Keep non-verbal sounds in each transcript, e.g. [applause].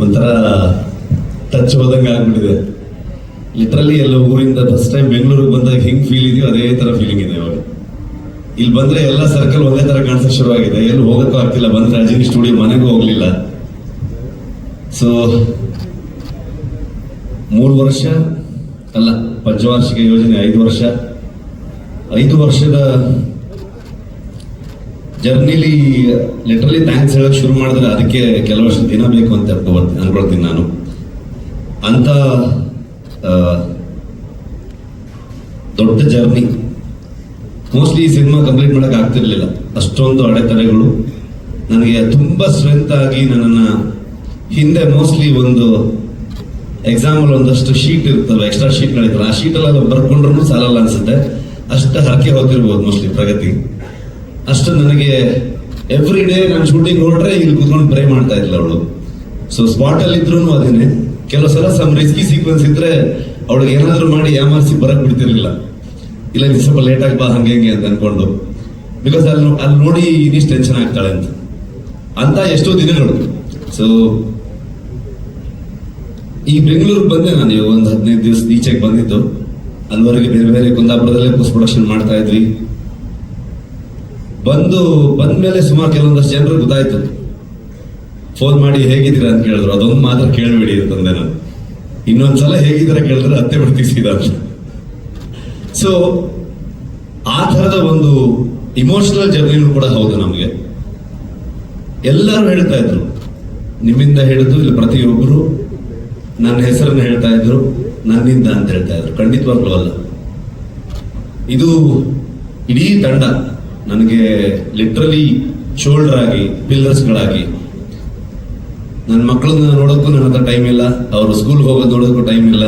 ಒಂಥರ ಟಚ್ ಹೋದಂಗೆ ಆಗ್ಬಿಟ್ಟಿದೆ. ಲಿಟ್ರಲಿ ಎಲ್ಲ ಊರಿಂದ ಫಸ್ಟ್ ಟೈಮ್ ಬೆಂಗಳೂರಿಗೆ ಬಂದಾಗ ಹೆಂಗೆ ಫೀಲ್ ಇದೆಯೋ ಅದೇ ತರ ಫೀಲಿಂಗ್ ಇದೆ ಇವಾಗ. ಇಲ್ಲಿ ಬಂದ್ರೆ ಎಲ್ಲ ಸರ್ಕಲ್ ಒಂದೇ ತರ ಕಾಣಿಸೋ ಶುರುವಾಗಿದೆ. ಎಲ್ಲಿ ಹೋಗೋಕ್ಕೂ ಆಗ್ತಿಲ್ಲ. ಬಂದ್ರೆ ಅಜಿನಿ ಸ್ಟುಡಿಯೋ ಮನೆಗೂ ಹೋಗಲಿಲ್ಲ. ಸೊ ಮೂರು ವರ್ಷ ಅಲ್ಲ, ಪಂಚವಾರ್ಷಿಕ ಯೋಜನೆ ಐದು ವರ್ಷ. ಐದು ವರ್ಷದ ಜರ್ನಿಲಿ ಲಿಟ್ರಲಿ ಥ್ಯಾಂಕ್ಸ್ ಹೇಳಕ್ ಶುರು ಮಾಡಿದ್ರೆ ಅದಕ್ಕೆ ಕೆಲವು ವರ್ಷ ದಿನ ಬೇಕು ಅಂತ ಅನ್ಕೊಳ್ತೀನಿ ನಾನು. ಅಂತ ದೊಡ್ಡ ಜರ್ನಿ. ಮೋಸ್ಟ್ಲಿ ಈ ಸಿನಿಮಾ ಕಂಪ್ಲೀಟ್ ಮಾಡಕ್ ಆಗ್ತಿರ್ಲಿಲ್ಲ. ಅಷ್ಟೊಂದು ಅಡೆತಡೆಗಳು. ನನಗೆ ತುಂಬಾ ಸ್ಟ್ರೆಂತ್ ಆಗಿ ನನ್ನನ್ನ ಹಿಂದೆ ಮೋಸ್ಟ್ಲಿ ಒಂದು ಎಕ್ಸಾಂಪಲ್ ಒಂದಷ್ಟು ಶೀಟ್ ಇರ್ತಲ್ಲ ಎಕ್ಸ್ಟ್ರಾ ಶೀಟ್ಗಳಿರ್ತಲ್ಲ ಆ ಶೀಟಲ್ಲಿ ಬರ್ಕೊಂಡ್ರೂ ಸಾಲಲ್ಲ ಅನ್ಸುತ್ತೆ. ಅಷ್ಟು ಹರಕೆ ಹೋಗ್ತಿರ್ಬೋದು ಮೋಸ್ಟ್ಲಿ ಪ್ರಗತಿ. ಅಷ್ಟು ನನಗೆ ಎವ್ರಿ ಡೇ ನಾನು ಶೂಟಿಂಗ್ ಹೊರಟ್ರೆ ಇಲ್ಲಿ ಕೂತ್ಕೊಂಡು ಪ್ರೇ ಮಾಡ್ತಾ ಇದ್ಲ ಅವಳು. ಸೊ ಸ್ಪಾಟ್ ಅಲ್ಲಿ ಇದ್ರು ಅದೇನೆ. ಕೆಲವು ಸಲ ಸಮ್ ರಿಸ್ಕಿ ಸೀಕ್ವೆನ್ಸ್ ಇದ್ರೆ ಅವಳಿಗೆ ಏನಾದರೂ ಮಾಡಿ ಯಾಮಾರಿಸಿ ಬರಕ್ ಬಿಡ್ತಿರ್ಲಿಲ್ಲ. ಇಲ್ಲ ಇದು ಸ್ವಲ್ಪ ಲೇಟ್ ಆಗಿ ಬಾ, ಹಂಗೆ ಹಂಗೆ ಅಂತ ಅನ್ಕೊಂಡು. ಬಿಕಾಸ್ ಅಲ್ಲಿ ಅಲ್ಲಿ ನೋಡಿ ಇನ್ನಿಷ್ಟು ಟೆನ್ಷನ್ ಆಗ್ತಾಳೆ ಅಂತ. ಅಂತ ಎಷ್ಟೋ ದಿನಗಳು ಸೊ ಈ ಬೆಂಗಳೂರಿಗೆ ಬಂದೆ ನಾನು ಒಂದು ಹದಿನೈದು ದಿವಸ ಈಚೆಗೆ ಬಂದಿದ್ದು. ಅಲ್ಲಿವರೆಗೆ ಬೇರೆ ಬೇರೆ ಕುಂದಾಪುರದಲ್ಲೇ ಪೋಸ್ಟ್ ಪ್ರೊಡಕ್ಷನ್ ಮಾಡ್ತಾ ಇದ್ವಿ. ಬಂದು ಬಂದ ಮೇಲೆ ಸುಮಾರು ಕೆಲವೊಂದಷ್ಟು ಜನರು ಗೊತ್ತಾಯ್ತು. ಫೋನ್ ಮಾಡಿ ಹೇಗಿದ್ದೀರಾ ಅಂತ ಕೇಳಿದ್ರು. ಅದೊಂದು ಮಾತ್ರ ಕೇಳಬೇಡಿ ಅಂತಂದೆ ನಾನು. ಇನ್ನೊಂದ್ಸಲ ಹೇಗಿದ್ದೀರಾ ಕೇಳಿದ್ರೆ ಅತ್ತೆ ಬಿಡ್ತೀವಿ ಸೀದಾ ಸೊ ಆ ಥರದ ಒಂದು ಇಮೋಷನಲ್ ಜರ್ನಿನೂ ಕೂಡ ಹೌದು ನಮಗೆ. ಎಲ್ಲರೂ ಹೇಳ್ತಾ ಇದ್ರು. ನಿಮ್ಮಿಂದ ಹೇಳಿದ್ರು ಇಲ್ಲಿ ಪ್ರತಿಯೊಬ್ಬರು ನನ್ನ ಹೆಸರನ್ನು ಹೇಳ್ತಾ ಇದ್ರು, ನನ್ನಿಂದ ಅಂತ ಹೇಳ್ತಾ ಇದ್ರು. ಖಂಡಿತವಾಗ್ಲೂ ಅಲ್ಲ. ಇದು ಇಡೀ ತಂಡ. ನನಗೆ ಲಿಟ್ರಲಿ ಶೋಲ್ಡರ್ ಆಗಿ ಪಿಲ್ಲರ್ಸ್ಗಳಾಗಿ ನನ್ನ ಮಕ್ಕಳನ್ನ ನೋಡೋಕ್ಕೂ ನನ್ನ ಹತ್ರ ಟೈಮ್ ಇಲ್ಲ, ಅವರು ಸ್ಕೂಲ್ಗೆ ಹೋಗೋದು ನೋಡೋಕ್ಕೂ ಟೈಮ್ ಇಲ್ಲ.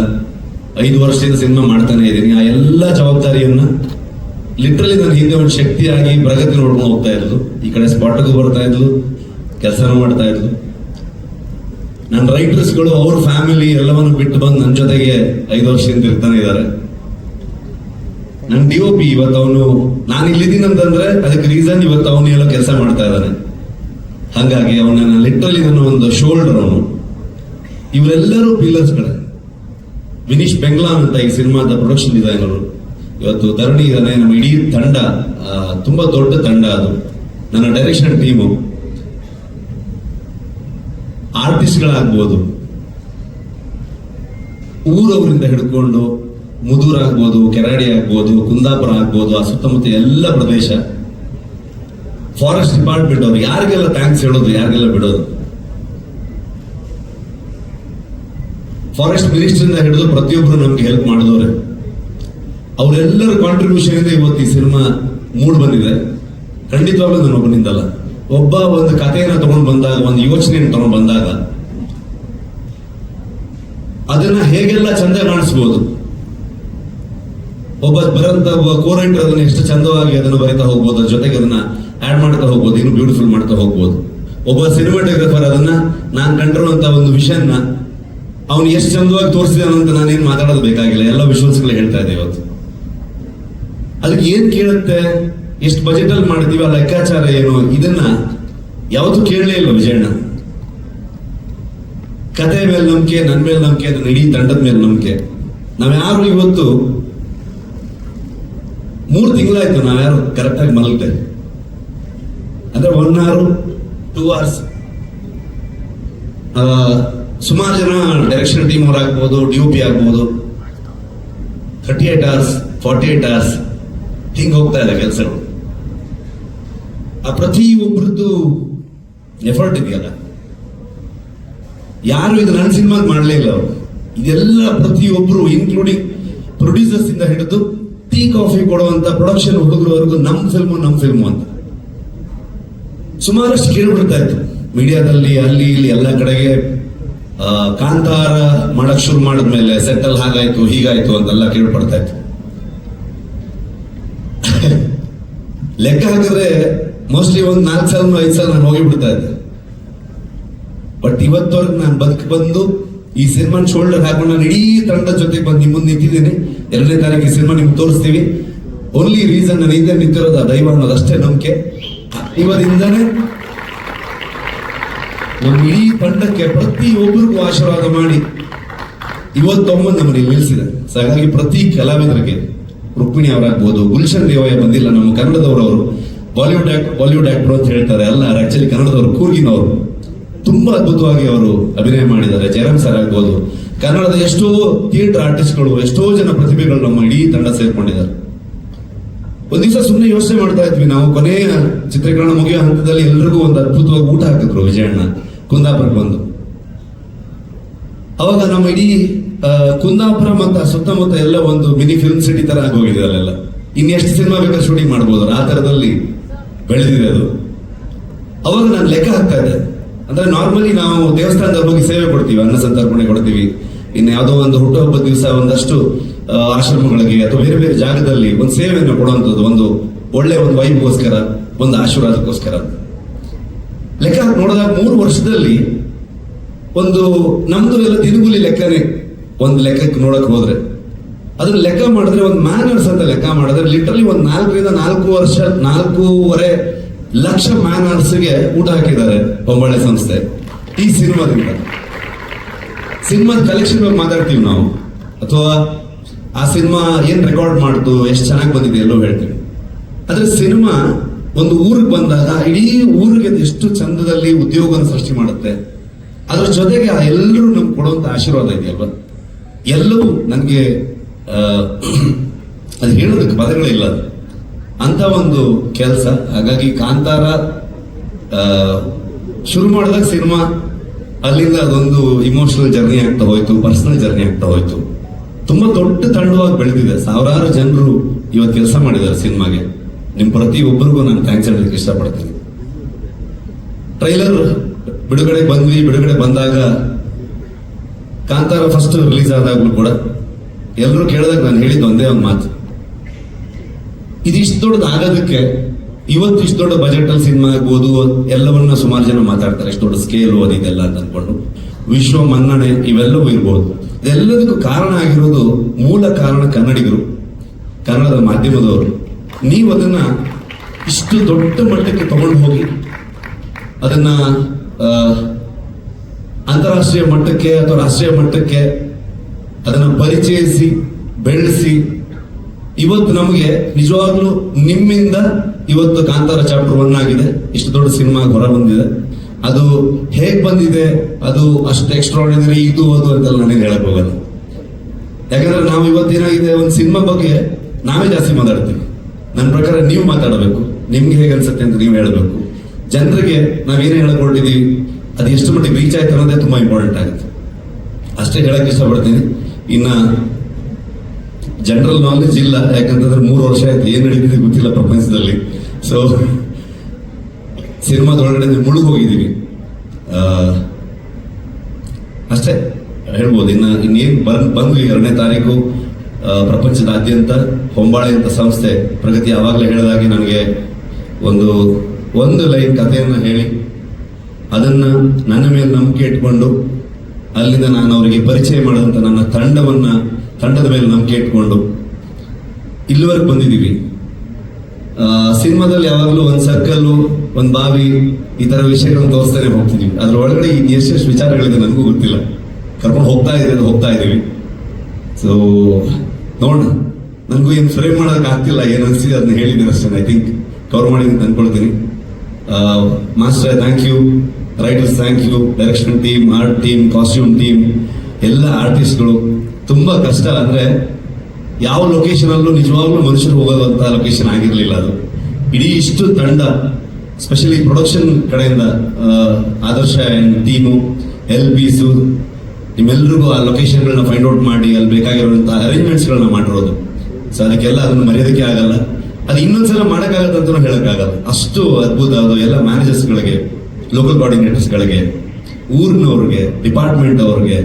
ಐದು ವರ್ಷದಿಂದ ಸಿನಿಮಾ ಮಾಡ್ತಾನೆ ಇದ್ದೀನಿ. ಆ ಎಲ್ಲ ಜವಾಬ್ದಾರಿಯನ್ನ ಲಿಟ್ರಲಿ ನನ್ನ ಹಿಂದೆ ಒಂದು ಶಕ್ತಿಯಾಗಿ ಪ್ರಗತಿ ನೋಡ್ಕೊಂಡು ಹೋಗ್ತಾ ಇದ್ದು ಈ ಕಡೆ ಸ್ಪಾಟ್ಗೂ ಬರ್ತಾ ಇದ್ಲು, ಕೆಲಸನೂ ಮಾಡ್ತಾ ಇದ್ಲು. ನನ್ನ ರೈಟರ್ಸ್ಗಳು ಅವ್ರ ಫ್ಯಾಮಿಲಿ ಎಲ್ಲವನ್ನು ಬಿಟ್ಟು ಬಂದು ನನ್ನ ಜೊತೆಗೆ ಐದು ವರ್ಷದಿಂದ ಇರ್ತಾನೆ ಇದ್ದಾರೆ ನನ್ನ ಡಿ ಒ ಪಿ ಇವತ್ತು ಅವನು, ನಾನು ಇಲ್ಲಿದ್ದೀನಿ ಅಂತಂದ್ರೆ ಅದಕ್ಕೆ ರೀಸನ್ ಇವತ್ತು ಅವನು ಎಲ್ಲ ಕೆಲಸ ಮಾಡ್ತಾ ಇದ್ದಾನೆ. ಹಾಗಾಗಿ ಅವನನ್ನ ಲಿಟ್ರಲಿ ನನ್ನ ಒಂದು ಶೋಲ್ಡರ್ ಅವನು. ಇವರೆಲ್ಲರೂ ಪಿಲ್ಲರ್ಸ್ ಕಡೆ ವಿನೀಶ್ ಬೆಂಗ್ಲಾ ಅಂತ ಈ ಸಿನಿಮಾದ ಪ್ರೊಡಕ್ಷನ್ ಡಿಸೈನರು ಇವತ್ತು ಧರಣಿ ಇದ್ದಾನೆ ನಮ್ಮ ಇಡೀ ತಂಡ ತುಂಬಾ ದೊಡ್ಡ ತಂಡ ಅದು. ನನ್ನ ಡೈರೆಕ್ಷನ್ ಟೀಮು ಆರ್ಟಿಸ್ಟ್ಗಳಾಗ್ಬೋದು ಊರವರಿಂದ ಹಿಡ್ಕೊಂಡು ಮುದೂರ್ ಆಗ್ಬೋದು, ಕೆರಾಡಿ ಆಗ್ಬೋದು, ಕುಂದಾಪುರ ಆಗ್ಬೋದು, ಆ ಸುತ್ತಮುತ್ತ ಎಲ್ಲ ಪ್ರದೇಶ. ಫಾರೆಸ್ಟ್ ಡಿಪಾರ್ಟ್ಮೆಂಟ್ ಅವರು ಯಾರಿಗೆಲ್ಲ ಥ್ಯಾಂಕ್ಸ್ ಹೇಳೋದು, ಯಾರಿಗೆಲ್ಲ ಬಿಡೋದು? ಫಾರೆಸ್ಟ್ ಮಿನಿಸ್ಟರ್ ಹಿಡಿದು ಪ್ರತಿಯೊಬ್ಬರು ನಮ್ಗೆ ಹೆಲ್ಪ್ ಮಾಡಿದವ್ರೆ. ಅವರೆಲ್ಲರ ಕಾಂಟ್ರಿಬ್ಯೂಷನ್ ಇಂದ ಇವತ್ತು ಈ ಸಿನಿಮಾ ಮೂಡ್ ಬಂದಿದೆ. ಖಂಡಿತವಾಗ್ಲೂ ನಾನು ಒಬ್ಬನಿಂದಲ್ಲ. ಒಬ್ಬ ಒಂದು ಕಥೆಯನ್ನು ತಗೊಂಡು ಬಂದಾಗ, ಒಂದು ಯೋಚನೆಯನ್ನು ತಗೊಂಡು ಬಂದಾಗ, ಅದನ್ನ ಹೇಗೆಲ್ಲ ಚಂದ ಕಾಣಿಸ್ಬೋದು? ಒಬ್ಬ ಬರಂತ ಕೋರೈಟರ್ ಅದನ್ನ ಎಷ್ಟು ಚಂದವಾಗಿ ಅದನ್ನು ಬರಿತಾ ಹೋಗ್ಬೋದು ಜೊತೆಗೆ ಅದನ್ನ ಆಡ್ ಮಾಡ್ತಾ ಹೋಗ್ಬೋದು, ಇನ್ನು ಬ್ಯೂಟಿಫುಲ್ ಮಾಡ್ತಾ ಹೋಗ್ಬೋದು. ಒಬ್ಬ ಸಿನಿಮಾಟೋಗ್ರಾಫರ್ ಅದನ್ನ, ನಾನು ಕಂಡಿರುವಂತ ಒಂದು ವಿಷಯನ್ನ ಅವನು ಎಷ್ಟು ಚಂದವಾಗಿ ತೋರಿಸಿದಾನ ಅಂತ ನಾನೇನು ಮಾತಾಡೋದು ಬೇಕಾಗಿಲ್ಲ, ಎಲ್ಲ ವಿಶ್ವಾಸಗಳು ಹೇಳ್ತಾ ಇದೆ ಇವತ್ತು. ಅದಕ್ಕೆ ಏನ್ ಕೇಳುತ್ತೆ? ಎಷ್ಟು ಬಜೆಟ್ ಅಲ್ಲಿ ಮಾಡಿದೀವಿ, ಆ ಲೆಕ್ಕಾಚಾರ ಏನು? ಇದನ್ನ ಯಾವತ್ತು ಕೇಳಲೇ ಇಲ್ಲ ವಿಜಯಣ್ಣ. ಕತೆ ಮೇಲೆ ನಂಬಿಕೆ ನನ್ನ ಮೇಲೆ ನಂಬಿಕೆ ನನ್ನ ಇಡೀ ತಂಡದ ಮೇಲೆ ನಂಬಿಕೆ. ನಾವ್ಯಾರು ಇವತ್ತು ಮೂರು ತಿಂಗಳಾಯ್ತು ನಾವ್ಯಾರು ಕರೆಕ್ಟಾಗಿ ಮಲಗಿದೆ ಅಂದ್ರೆ ಒನ್ ಅವರ್ ಟೂ ಅವರ್ಸ್ ಸುಮಾರು ಜನ ಡೈರೆಕ್ಷನ್ ಟೀಮ್ ಅವ್ರು ಆಗ್ಬೋದು ಡಿ ಪಿ ಆಗ್ಬೋದು. Thirty eight hours forty eight hours ಹಿಂಗೆ ಹೋಗ್ತಾ ಇದೆ ಕೆಲಸಗಳು. ಆ ಪ್ರತಿ ಒಬ್ಬರದ್ದು ಎಫರ್ಟ್ ಇದೆಯಲ್ಲ. ಯಾರು ಇದು ನನ್ನ ಸಿನಿಮಾಗೆ ಮಾಡಲೇ ಇಲ್ಲ ಅವರು. ಇದೆಲ್ಲ ಪ್ರತಿಯೊಬ್ಬರು ಇನ್ಕ್ಲೂಡಿಂಗ್ ಪ್ರೊಡ್ಯೂಸರ್ಸ್ ಇಂದ ಹಿಡಿದು ಟೀ ಕಾಫಿ ಕೊಡುವಂತ ಪ್ರೊಡಕ್ಷನ್ ಹುಡುಗರವರೆಗೂ ನಮ್ಮ ಫಿಲ್ಮ್ ನಮ್ಮ ಫಿಲ್ಮು ಅಂತ. ಸುಮಾರಷ್ಟು ಕೇಳ್ಬಿಡ್ತಾ ಇತ್ತು ಮೀಡಿಯಾದಲ್ಲಿ ಅಲ್ಲಿ, ಇಲ್ಲಿ, ಎಲ್ಲ ಕಡೆಗೆ ಕಾಂತಾರ ಮಾಡಕ್ ಶುರು ಮಾಡಿದ್ಮೇಲೆ ಸೆಟ್ಟಲ್ ಹಾಗಾಯ್ತು, ಹೀಗಾಯ್ತು ಅಂತೆಲ್ಲ ಕೇಳ್ಪಡ್ತಾ ಇತ್ತು ಲೆಕ್ಕ ಹಾಕಿದ್ರೆ ಮೋಸ್ಟ್ಲಿ ಒಂದ್ ನಾಲ್ಕು ಸಲ ಐದು ಸಲ ನಾನು ಹೋಗಿ ಬಿಡ್ತಾ ಇದ್ದೆ. ಬಟ್ ಇವತ್ತವರೆಗೆ ನಾನು ಬದುಕು ಬಂದು ಈ ಸಿನಿಮಾನ ಶೋಲ್ಡರ್ ಹಾಕೊಂಡು ನಾನು ಇಡೀ ತಂಡದ ಜೊತೆಗೆ ಬಂದು ನಿಮ್ಮ ಮುಂದೆ ನಿಂತಿದ್ದೀನಿ. ಎರಡನೇ ತಾರೀಕು ಸಿನಿಮಾ ನಿಮ್ಗೆ ತೋರಿಸ್ತೀವಿ. ಓನ್ಲಿ ರೀಸನ್ ನಾನು ಹಿಂದೆ ನಿಂತಿರೋದು ಆ ದೈವ ಅನ್ನೋದಷ್ಟೇ ನಂಬಿಕೆ. ಇವರಿಂದನೇ ನಮ್ಮ ಇಡೀ ತಂಡಕ್ಕೆ ಪ್ರತಿಯೊಬ್ಬರಿಗೂ ಆಶೀರ್ವಾದ ಮಾಡಿ ಇವತ್ತೊಮ್ಮೆ ನಮ್ಮನ್ನು ನಿಲ್ಲಿಸಿದೆ ಸೊ ಹಾಗಾಗಿ ಪ್ರತಿ ಕಲಾವಿದರಿಗೆ ರುಕ್ಮಿಣಿ ಅವರಾಗ್ಬೋದು, ಗುಲ್ಶನ್ ದೇವಯ್ಯ ಬಂದಿಲ್ಲ, ನಮ್ಮ ಕನ್ನಡದವರು ಅವರು ಬಾಲಿವುಡ್ ಆಕ್ಟ್ ಬಾಲಿವುಡ್ ಆಕ್ಟರ್ ಅಂತ ಹೇಳ್ತಾರೆ. ಅಲ್ಲ ಆಕ್ಚುಲಿ ಕನ್ನಡದವರು, ಕೂರ್ಗಿನವರು. ತುಂಬಾ ಅದ್ಭುತವಾಗಿ ಅವರು ಅಭಿನಯ ಮಾಡಿದ್ದಾರೆ. ಜಯರಾಮ್ ಸರ್ ಆಗ್ಬೋದು. ಕನ್ನಡದ ಎಷ್ಟೋ ಥಿಯೇಟರ್ ಆರ್ಟಿಸ್ಟ್ಗಳು, ಎಷ್ಟೋ ಜನ ಪ್ರತಿಭೆಗಳು ನಮ್ಮ ಇಡೀ ತಂಡ ಸೇರ್ಕೊಂಡಿದ್ದಾರೆ. ಒಂದ್ ದಿವಸ ಸುಮ್ಮನೆ ಯೋಚನೆ ಮಾಡ್ತಾ ಇದ್ವಿ. ನಾವು ಕೊನೆಯ ಚಿತ್ರೀಕರಣ ಮುಗಿಯೋ ಹಂತದಲ್ಲಿ ಎಲ್ರಿಗೂ ಒಂದು ಅದ್ಭುತವಾಗಿ ಊಟ ಹಾಕಿದ್ರು ವಿಜಯಣ್ಣ ಕುಂದಾಪುರಕ್ಕೆ ಬಂದು. ಅವಾಗ ನಮ್ಮ ಇಡೀ ಕುಂದಾಪುರ ಮತ್ತು ಸುತ್ತಮುತ್ತ ಎಲ್ಲ ಒಂದು ಮಿನಿ ಫಿಲ್ಮ್ ಸಿಟಿ ತರ ಆಗೋಗಿದೆ ಅಲ್ಲೆಲ್ಲ. ಇನ್ನೆಷ್ಟು ಸಿನಿಮಾ ಬೇಕಾದ್ರೆ ಶೂಟಿಂಗ್ ಮಾಡ್ಬೋದು. ಆ ತರದಲ್ಲಿ ಬೆಳೆದಿದೆ ಅದು. ಅವಾಗ ನಾನು ಲೆಕ್ಕ ಹಾಕ್ತಾ ಇದ್ದೆ. ಅಂದ್ರೆ ನಾರ್ಮಲಿ ನಾವು ದೇವಸ್ಥಾನದವ್ರ ಹೋಗಿ ಸೇವೆ ಕೊಡ್ತೀವಿ, ಅನ್ನ ಸಂತರ್ಪಣೆ ಕೊಡ್ತೀವಿ. ಇನ್ನು ಯಾವುದೋ ಒಂದು ಹುಟ್ಟುಹಬ್ಬದ ದಿವಸ ಒಂದಷ್ಟು ಆಶ್ರಮಗಳಿಗೆ ಅಥವಾ ಬೇರೆ ಬೇರೆ ಜಾಗದಲ್ಲಿ ಒಂದು ಸೇವೆಯನ್ನು ಕೊಡುವಂಥದ್ದು, ಒಂದು ಒಳ್ಳೆ ಒಂದು ವೈಬ್ಗೋಸ್ಕರ, ಒಂದು ಆಶೀರ್ವಾದಕ್ಕೋಸ್ಕರ. ಲೆಕ್ಕ ನೋಡಿದಾಗ ಮೂರು ವರ್ಷದಲ್ಲಿ ಒಂದು ನಮ್ದು ಎಲ್ಲ ದಿನಗೂಲಿ ಲೆಕ್ಕನೇ ಒಂದು ಲೆಕ್ಕಕ್ಕೆ ನೋಡಕ್ ಹೋದ್ರೆ. ಅದನ್ನ ಲೆಕ್ಕ ಮಾಡಿದ್ರೆ ಒಂದು ಮ್ಯಾನರ್ಸ್ ಅಂತ ಲೆಕ್ಕ ಮಾಡಿದ್ರೆ ಲಿಟ್ರಲಿ ಒಂದು ನಾಲ್ಕರಿಂದ ನಾಲ್ಕು ವರ್ಷ, ನಾಲ್ಕೂವರೆ ಲಕ್ಷ ಮ್ಯಾನರ್ಸ್ಗೆ ಊಟ ಹಾಕಿದ್ದಾರೆ ಬೊಂಬಳೆ ಸಂಸ್ಥೆ. ಈ ಸಿನಿಮಾದಿಂದ. ಸಿನಿಮಾದ ಕಲೆಕ್ಷನ್ ಬಗ್ಗೆ ಮಾತಾಡ್ತೀವಿ ನಾವು. ಅಥವಾ ಆ ಸಿನಿಮಾ ಏನ್ ರೆಕಾರ್ಡ್ ಮಾಡ್ತು, ಎಷ್ಟು ಚೆನ್ನಾಗಿ ಬಂದಿದೆ ಎಲ್ಲೋ ಹೇಳ್ತೀವಿ. ಆದ್ರೆ ಸಿನಿಮಾ ಒಂದು ಊರಿಗೆ ಬಂದಾಗ, ಇಡೀ ಊರಿಗೆ ಎಷ್ಟು ಚಂದದಲ್ಲಿ ಉದ್ಯೋಗವನ್ನು ಸೃಷ್ಟಿ ಮಾಡುತ್ತೆ. ಅದ್ರ ಜೊತೆಗೆ ಆ ಎಲ್ಲರೂ ನಮ್ಗೆ ಕೊಡುವಂತ ಆಶೀರ್ವಾದ ಇದೆಯಲ್ವ? ಎಲ್ಲವೂ ನನಗೆ [clears throat] ಅದು ಹೇಳೋದಕ್ಕೆ ಇಲ್ಲ ಅದು. ಅಂತ ಒಂದು ಕೆಲಸ. ಹಾಗಾಗಿ ಕಾಂತಾರ ಶುರು ಮಾಡಿದಾಗ ಸಿನಿಮಾ, ಅಲ್ಲಿಂದ ಅದೊಂದು ಇಮೋಷನಲ್ ಜರ್ನಿ ಆಗ್ತಾ ಹೋಯ್ತು ಪರ್ಸನಲ್ ಜರ್ನಿ ಆಗ್ತಾ ಹೋಯ್ತು. ತುಂಬಾ ದೊಡ್ಡ ತಂಡವಾಗಿ ಬೆಳೆದಿದೆ. ಸಾವಿರಾರು ಜನರು ಇವತ್ತು ಕೆಲಸ ಮಾಡಿದ್ದಾರೆ ಸಿನಿಮಾಗೆ. ನಿಮ್ ಪ್ರತಿಯೊಬ್ಬರಿಗೂ ನಾನು ಥ್ಯಾಂಕ್ಸ್ ಹೇಳಲಿಕ್ಕೆ ಇಷ್ಟಪಡ್ತೀನಿ. ಟ್ರೈಲರ್ ಬಿಡುಗಡೆ ಬಂದ್ವಿ. ಬಿಡುಗಡೆ ಬಂದಾಗ ಕಾಂತಾರ ಫಸ್ಟ್ ರಿಲೀಸ್ ಆದಾಗ್ಲೂ ಕೂಡ. ಎಲ್ಲರೂ ಕೇಳಿದಾಗ ನಾನು ಹೇಳಿದ್ದು ಒಂದೇ ಒಂದು ಮಾತು. ಇದಿಷ್ಟು ದೊಡ್ಡದು ಆಗೋದಕ್ಕೆ ಇವತ್ತು ಇಷ್ಟು ದೊಡ್ಡ ಬಜೆಟ್ ಅಲ್ಲಿ ಸಿನಿಮಾ ಆಗ್ಬೋದು ಎಲ್ಲವನ್ನ ಸುಮಾರು ಜನ ಮಾತಾಡ್ತಾರೆ. ಇಷ್ಟು ದೊಡ್ಡ ಸ್ಕೇಲು ಅದಿದೆಲ್ಲ ಅಂತ ಅನ್ಕೊಂಡು ವಿಶ್ವ ಮನ್ನಣೆ ಇವೆಲ್ಲವೂ ಇರ್ಬೋದು. ಇದೆಲ್ಲದಕ್ಕೂ ಕಾರಣ ಆಗಿರೋದು ಮೂಲ ಕಾರಣ ಕನ್ನಡಿಗರು, ಕನ್ನಡದ ಮಾಧ್ಯಮದವರು. ನೀವು ಅದನ್ನ ಇಷ್ಟು ದೊಡ್ಡ ಮಟ್ಟಕ್ಕೆ ತಗೊಂಡು ಹೋಗಿ ಅದನ್ನ ಅಂತಾರಾಷ್ಟ್ರೀಯ ಮಟ್ಟಕ್ಕೆ ಅಥವಾ ರಾಷ್ಟ್ರೀಯ ಮಟ್ಟಕ್ಕೆ ಅದನ್ನು ಪರಿಚಯಿಸಿ, ಬೆಳೆಸಿ ಇವತ್ತು ನಮಗೆ ನಿಜವಾಗ್ಲೂ ನಿಮ್ಮಿಂದ ಇವತ್ತು ಕಾಂತಾರ ಚಾಪ್ಟರ್ ಒನ್ ಆಗಿದೆ. ಇಷ್ಟು ದೊಡ್ಡ ಸಿನಿಮಾ ಹೊರ ಬಂದಿದೆ. ಅದು ಹೇಗ್ ಬಂದಿದೆ? ಅದು ಅಷ್ಟು ಎಕ್ಸ್ಟ್ರಾಡಿನರಿ ಇದು, ಅದು ಅಂತೆಲ್ಲ ನನಗೆ ಹೇಳಕ್ ಹೋಗಲ್ಲ. ಯಾಕಂದ್ರೆ ನಾವು ಇವತ್ತೇನಾಗಿದೆ ಒಂದು ಸಿನಿಮಾ ಬಗ್ಗೆ ನಾವೇ ಜಾಸ್ತಿ ಮಾತಾಡ್ತೀವಿ. ನನ್ನ ಪ್ರಕಾರ ನೀವು ಮಾತಾಡಬೇಕು. ನಿಮ್ಗೆ ಹೇಗೆ ಅನ್ಸುತ್ತೆ ಅಂತ ನೀವು ಹೇಳಬೇಕು. ಜನರಿಗೆ ನಾವೇನು ಹೇಳ್ಕೊಂಡಿದ್ದೀವಿ ಅದು ಎಷ್ಟು ಮಟ್ಟಿಗೆ ರೀಚ್ ಆಯ್ತು ಅನ್ನೋದೇ ತುಂಬಾ ಇಂಪಾರ್ಟೆಂಟ್ ಆಗುತ್ತೆ. ಅಷ್ಟೇ ಹೇಳಕ್ ಇಷ್ಟಪಡ್ತೀನಿ. ಇನ್ನ ಜನರಲ್ ನಾಲೆಜ್ ಇಲ್ಲ. ಯಾಕಂತಂದ್ರೆ ಮೂರು ವರ್ಷ ಆಯ್ತು. ಏನು ನಡೀತಿದೆ ಗೊತ್ತಿಲ್ಲ ಪ್ರಪಂಚದಲ್ಲಿ. ಸೊ ಸಿನಿಮಾದೊಳಗಡೆ ಮುಳುಗ್ ಹೋಗಿದ್ದೀವಿ ಅಷ್ಟೇ ಹೇಳ್ಬೋದು. ಇನ್ನು ಇನ್ನೇನು ಬಂದ್ ಬಂದ್ವಿ ಎರಡನೇ ತಾರೀಕು. ಪ್ರಪಂಚದಾದ್ಯಂತ ಹೊಂಬಾಳೆ ಅಂತ ಸಂಸ್ಥೆ ಪ್ರಗತಿ ಆವಾಗಲೇ ಹೇಳಿದಾಗೆ ನನಗೆ ಒಂದು ಒಂದು ಲೈನ್ ಕಥೆಯನ್ನು ಹೇಳಿ. ಅದನ್ನು ನನ್ನ ಮೇಲೆ ನಂಬಿಕೆ ಇಟ್ಕೊಂಡು ಅಲ್ಲಿಂದ ನಾನು ಅವರಿಗೆ ಪರಿಚಯ ಮಾಡಿದಂಥ ನನ್ನ ತಂಡವನ್ನ ತಂಡದ ಮೇಲೆ ನಂಬಿಕೆ ಇಟ್ಕೊಂಡು ಇಲ್ಲಿವರೆಗೆ ಬಂದಿದ್ದೀವಿ. ಸಿನಿಮಾದಲ್ಲಿ ಯಾವಾಗಲೂ ಒಂದು ಸರ್ಕಲ್ಲು ಒಂದು ಬಾವಿ, ಈ ಥರ ವಿಷಯಗಳನ್ನು ತೋರಿಸ್ತಾನೆ ಹೋಗ್ತೀವಿ ಅದ್ರ ಒಳಗಡೆ ಇನ್ ಎಷ್ಟೆಷ್ಟು ವಿಚಾರಗಳಿದೆ ನನಗೂ ಗೊತ್ತಿಲ್ಲ. ಕರ್ಕೊಂಡು ಹೋಗ್ತಾ ಇದೆ ಹೋಗ್ತಾ ಇದ್ದೀವಿ. ಸೊ ನೋಡೋಣ. ನನಗೂ ಏನು ಫ್ರೇಮ್ ಮಾಡೋದಕ್ಕೆ ಆಗ್ತಿಲ್ಲ, ಏನು ಅನಿಸಿದೆ ಅದನ್ನ ಹೇಳಿದ್ದೀನಿ ಅಷ್ಟೇ ಐ ಥಿಂಕ್ ಕವರ್ ಮಾಡಿದ್ದೀನಿ ಅಂತ ಅನ್ಕೊಳ್ತೀನಿ. Master thank you writers thank you direction team art team costume team ಎಲ್ಲ ಆರ್ಟಿಸ್ಟ್ಗಳು ತುಂಬಾ ಕಷ್ಟ ಅಂದ್ರೆ ಯಾವ ಲೊಕೇಶನ್ ಅಲ್ಲೂ ನಿಜವಾಗ್ಲೂ ಮನುಷ್ಯರು ಹೋಗೋದಂತ ಲೊಕೇಶನ್ ಆಗಿರಲಿಲ್ಲ ಅದು. ಇಡೀ ಇಷ್ಟು ತಂಡ ಸ್ಪೆಷಲಿ ಪ್ರೊಡಕ್ಷನ್ ಕಡೆಯಿಂದ ಆದರ್ಶ ಅಂಡ್ ಟೀಮು ಎಲ್ ಬಿಸು ನಿಮ್ಮೆಲ್ರಿಗೂ ಆ ಲೊಕೇಶನ್ಗಳನ್ನ ಫೈಂಡ್ ಔಟ್ ಮಾಡಿ, ಅಲ್ಲಿ ಬೇಕಾಗಿರುವಂತಹ ಅರೇಂಜ್ಮೆಂಟ್ಸ್ಗಳನ್ನ ಮಾಡಿರೋದು. ಸೊ ಅದಕ್ಕೆಲ್ಲ ಅದನ್ನು ಮರೆಯೋದಕ್ಕೆ ಆಗಲ್ಲ. ಅದು ಇನ್ನೊಂದ್ಸಲ ಮಾಡೋಕ್ಕಾಗತ್ತೆ ಅಂತಲೂ ಹೇಳೋಕ್ಕಾಗಲ್ಲ. ಅಷ್ಟು ಅದ್ಭುತ ಅದು ಎಲ್ಲ ಮ್ಯಾನೇಜರ್ಸ್ಗಳಿಗೆ ಲೋಕಲ್ ಕೋಆರ್ಡಿನೇಟರ್ಸ್ಗಳಿಗೆ ಊರಿನವ್ರಿಗೆ ಡಿಪಾರ್ಟ್ಮೆಂಟ್ ಅವ್ರಿಗೆ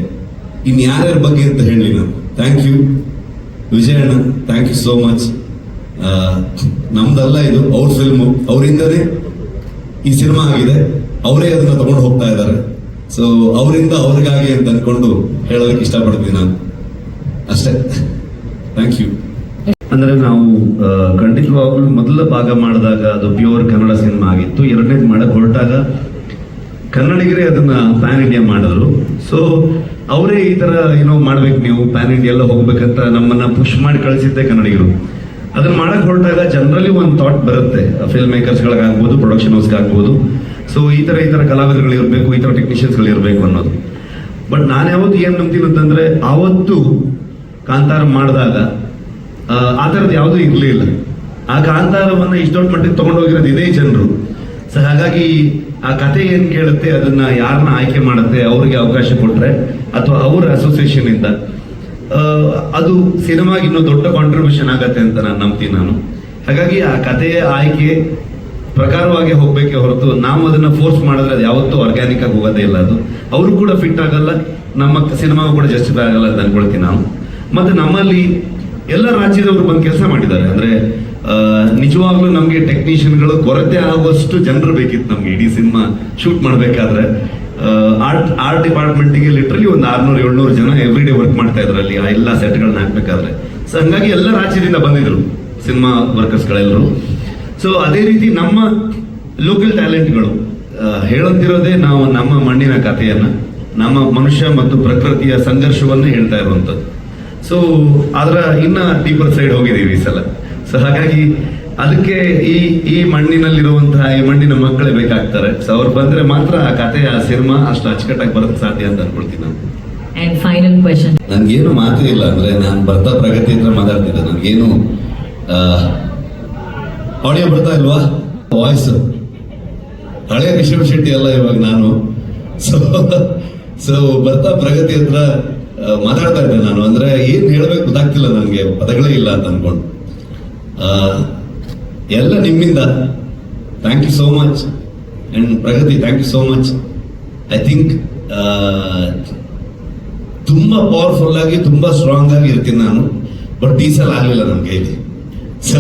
ಇನ್ ಯಾರ್ಯಾರ ಬಗ್ಗೆ ಅಂತ ಹೇಳಿ ನಾನು. Thank you Vijayanna. Thank you so much ನಮ್ದಲ್ಲ ಇದು ಅವ್ರ ಫಿಲ್ಮು ಅವರಿಂದನೇ ಈ ಸಿನಿಮಾ ಆಗಿದೆ. ಅವರೇ ಅದನ್ನ ತಗೊಂಡು ಹೋಗ್ತಾ ಇದ್ದಾರೆ. ಸೊ ಅವರಿಂದ ಅವ್ರಿಗಾಗಿ ಅಂತ ಅನ್ಕೊಂಡು ಹೇಳೋದಕ್ಕೆ ಇಷ್ಟಪಡ್ತೀನಿ ನಾನು. ಅಷ್ಟೇ. ಥ್ಯಾಂಕ್ ಯು ಅಂದ್ರೆ ನಾವು ಖಂಡಿತವಾಗ್ಲೂ ಮೊದಲ ಭಾಗ ಮಾಡಿದಾಗ ಅದು ಪ್ಯೂರ್ ಕನ್ನಡ ಸಿನಿಮಾ ಆಗಿತ್ತು. ಎರಡನೇದು ಮಾಡಕ್ ಹೊರಟಾಗ ಕನ್ನಡಿಗರೇ ಅದನ್ನ ಪ್ಯಾನ್ ಇಂಡಿಯಾ ಮಾಡಿದ್ರು. ಸೊ ಅವರೇ ಈ ತರ ಏನೋ ಮಾಡ್ಬೇಕು ನೀವು ಪ್ಯಾನ್ ಇಂಡಿಯಾ ಎಲ್ಲ ಹೋಗ್ಬೇಕಂತ ನಮ್ಮನ್ನ ಪುಷ್ ಮಾಡಿ ಕಳಿಸಿದ್ದೆ ಕನ್ನಡಿಗರು. ಅದನ್ನ ಮಾಡಕ್ ಹೊರಟಾಗ ಜನರಲಿ ಒಂದು ಥಾಟ್ ಬರುತ್ತೆ. ಫಿಲ್ಮ್ ಮೇಕರ್ಸ್ಗಳಿಗಾಗ್ಬೋದು ಪ್ರೊಡಕ್ಷನ್ ಹೌಸ್ಗಾಗ್ಬೋದು ಸೊ ಈ ತರ ಈ ತರ ಕಲಾವಿದರುಗಳು ಇರಬೇಕು ಈ ತರ ಟೆಕ್ನಿಷಿಯನ್ಸ್ಗಳು ಇರಬೇಕು ಅನ್ನೋದು. ಬಟ್ ನಾನು ಯಾವತ್ತು ಏನ್ ನಂಬ್ತೀನಿ ಅಂತಂದ್ರೆ ಆವತ್ತು ಕಾಂತಾರ ಮಾಡಿದಾಗ ಆ, ಥರದ್ದು ಯಾವುದೂ ಇರಲಿಲ್ಲ. ಆ ಕಾಂತಾರವನ್ನ ಇಷ್ಟು ದೊಡ್ಡ ಮಟ್ಟಿಗೆ ತಗೊಂಡೋಗಿರೋದು ಇದೇ ಜನರು. ಸೊ ಹಾಗಾಗಿ ಆ ಕತೆ ಏನು ಕೇಳುತ್ತೆ ಅದನ್ನ ಯಾರನ್ನ ಆಯ್ಕೆ ಮಾಡುತ್ತೆ ಅವ್ರಿಗೆ ಅವಕಾಶ ಕೊಟ್ರೆ ಅಥವಾ ಅವ್ರ ಅಸೋಸಿಯೇಷನ್ ಇಂದ ಅದು ಸಿನಿಮಾಗೆ ಇನ್ನೂ ದೊಡ್ಡ ಕಾಂಟ್ರಿಬ್ಯೂಷನ್ ಆಗತ್ತೆ ಅಂತ ನಾನು ನಂಬ್ತೀನಿ ನಾನು. ಹಾಗಾಗಿ ಆ ಕಥೆಯ ಆಯ್ಕೆ ಪ್ರಕಾರವಾಗಿ ಹೋಗ್ಬೇಕೆ ಹೊರತು ನಾವು ಅದನ್ನ ಫೋರ್ಸ್ ಮಾಡಿದ್ರೆ ಅದು ಯಾವತ್ತೂ ಆರ್ಗ್ಯಾನಿಕ್ ಆಗಿ ಹೋಗೋದೇ ಇಲ್ಲ ಅದು. ಅವ್ರು ಕೂಡ ಫಿಟ್ ಆಗಲ್ಲ, ನಮ್ಮ ಸಿನಿಮಾಗೂ ಕೂಡ ಜಸ್ಟಿಫೈ ಆಗಲ್ಲ ಅಂತ ಅನ್ಕೊಳ್ತೀನಿ ನಾನು. ಮತ್ತೆ ನಮ್ಮಲ್ಲಿ ಎಲ್ಲ ರಾಜ್ಯದವರು ಬಂದು ಕೆಲಸ ಮಾಡಿದ್ದಾರೆ. ಅಂದ್ರೆ ನಿಜವಾಗ್ಲೂ ನಮಗೆ ಟೆಕ್ನಿಷಿಯನ್ಗಳು ಕೊರತೆ ಆಗುವಷ್ಟು ಜನರು ಬೇಕಿತ್ತು ನಮ್ಗೆ. ಇಡೀ ಸಿನಿಮಾ ಶೂಟ್ ಮಾಡಬೇಕಾದ್ರೆ. ಆರ್ಟ್ ಆರ್ಟ್ ಡಿಪಾರ್ಟ್ಮೆಂಟ್ಗೆ ಲಿಟ್ರಲಿ ಒಂದು ಆರ್ನೂರು, ಏಳ್ನೂರು ಜನ ಎವ್ರಿ ಡೇ ವರ್ಕ್ ಮಾಡ್ತಾ ಇದ್ರು ಅಲ್ಲಿ, ಆ ಎಲ್ಲ ಸೆಟ್ಗಳನ್ನ ಹಾಕ್ಬೇಕಾದ್ರೆ. ಸೊ ಹಂಗಾಗಿ ಎಲ್ಲ ರಾಜ್ಯದಿಂದ ಬಂದಿದ್ರು ಸಿನಿಮಾ ವರ್ಕರ್ಸ್ಗಳೆಲ್ಲರೂ ಸೊ ಅದೇ ರೀತಿ ನಮ್ಮ ಲೋಕಲ್ ಟ್ಯಾಲೆಂಟ್ಗಳು ಹೇಳಂತಿರೋದೇ ನಾವು ನಮ್ಮ ಮಣ್ಣಿನ ಕಥೆಯನ್ನ, ನಮ್ಮ ಮನುಷ್ಯ ಮತ್ತು ಪ್ರಕೃತಿಯ ಸಂಘರ್ಷವನ್ನ ಹೇಳ್ತಾ ಇರುವಂಥದ್ದು. ಸೊ ಅದರ ಇನ್ನ ಡೀಪರ್ ಸೈಡ್ ಹೋಗಿದ್ದೀವಿ ಈ ಸಲ. ಸೊ ಹಾಗಾಗಿ ಅದಕ್ಕೆ ಈ ಈ ಮಣ್ಣಿನಲ್ಲಿರುವಂತಹ ಈ ಮಣ್ಣಿನ ಮಕ್ಕಳೇ ಬೇಕಾಗ್ತಾರೆ. ಸೊ ಅವ್ರು ಬಂದ್ರೆ ಮಾತ್ರ ಆ ಕಥೆ ಆ ಸಿನಿಮಾ ಅಷ್ಟು ಅಚ್ಚುಕಟ್ಟಾಗಿ ಬರೋಕ್ಕೆ ಸಾಧ್ಯ ಅಂತ ಅನ್ಕೊಳ್ತೀನಿ ನಾನು. Final question. ನನ್ಗೇನು ಮಾತು ಇಲ್ಲ ಅಂದ್ರೆ ನಾನು ಬರ್ತಾ ಪ್ರಗತಿ ಹತ್ರ ಮಾತಾಡ್ತಿದ್ದೆ. ನನ್ಗೇನು ಆಡಿಯೋ ಬರ್ತಾ ಇಲ್ವಾ? ವಾಯ್ಸ್ ಹಳೆ ರಿಷಬ್ ಶೆಟ್ಟಿ ಅಲ್ಲ ಇವಾಗ ನಾನು. ಸೊ ಸೊ ಬರ್ತಾ ಪ್ರಗತಿ ಹತ್ರ ಮಾತಾಡ್ತಾ ಇದ್ದೆ ನಾನು. ಅಂದ್ರೆ ಏನ್ ಹೇಳ್ಬೇಕು ಗೊತ್ತಾಗ್ತಿಲ್ಲ ನನಗೆ. ಪದಗಳೇ ಇಲ್ಲ ಅಂತ ಅನ್ಕೊಂಡು. ಆ, ಎಲ್ಲ ನಿಮ್ಮಿಂದ. Thank you so much and Pragathi thank you so much I think ತುಂಬ ಪವರ್ಫುಲ್ ಆಗಿ, ತುಂಬ ಸ್ಟ್ರಾಂಗ್ ಆಗಿ ಇರ್ತೀನಿ ನಾನು. ಬಟ್ ಈ ಸಲ ಆಗಲಿಲ್ಲ ನನ್ನ ಕೈಲಿ. ಸೊ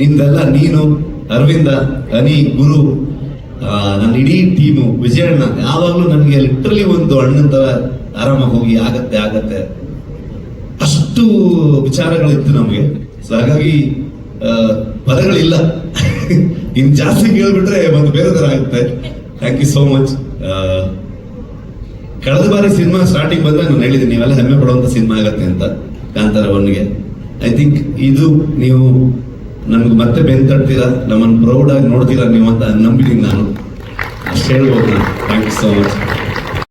ನಿಂದೆಲ್ಲ ನೀನು, ಅರವಿಂದ ಅನಿ ಗುರು ನನ್ನ ಇಡೀ ಟೀಮು ವಿಜಯಣ್ಣ, ಯಾವಾಗಲೂ ನನಗೆ ಲಿಟ್ರಲಿ ಒಂದು ಅಣ್ಣನ ಥರ ಆರಾಮಾಗಿ ಹೋಗಿ ಆಗತ್ತೆ ಆಗತ್ತೆ. ಅಷ್ಟು ವಿಚಾರಗಳಿತ್ತು ನಮಗೆ. ಸೊ ಹಾಗಾಗಿ ಪದಗಳಿಲ್ಲ. ಇನ್ ಜಾಸ್ತಿ ಕೇಳ್ಬಿಟ್ರೆ ಒಂದು ಬೇರೆ ತರ ಆಗುತ್ತೆ. ಥ್ಯಾಂಕ್ ಯು ಸೋ ಮಚ್ ಕಳೆದ ಬಾರಿ ಸಿನಿಮಾ ಸ್ಟಾರ್ಟಿಂಗ್ ಬಂದಾಗ ನಾನು ಹೇಳಿದ್ದೀನಿ, ನೀವೆಲ್ಲ ಹೆಮ್ಮೆ ಪಡುವಂತ ಸಿನಿಮಾ ಆಗತ್ತೆ ಅಂತ, ಕಾಂತಾರ ಒನ್ಗೆ. ಐ ಥಿಂಕ್ ಇದು ನೀವು ನಮ್ಗೆ ಮತ್ತೆ ಬೆನ್ ತಟ್ತೀರಾ? ನಮ್ಮನ್ನು ಪ್ರೌಡ್ ಆಗಿ ನೋಡ್ತೀರಾ ನೀವು ಅಂತ ನಂಬಿದ್ದೀನಿ ನಾನು ಅಷ್ಟು ಹೇಳ್ಬೋದು ನಾನು. Thank you so much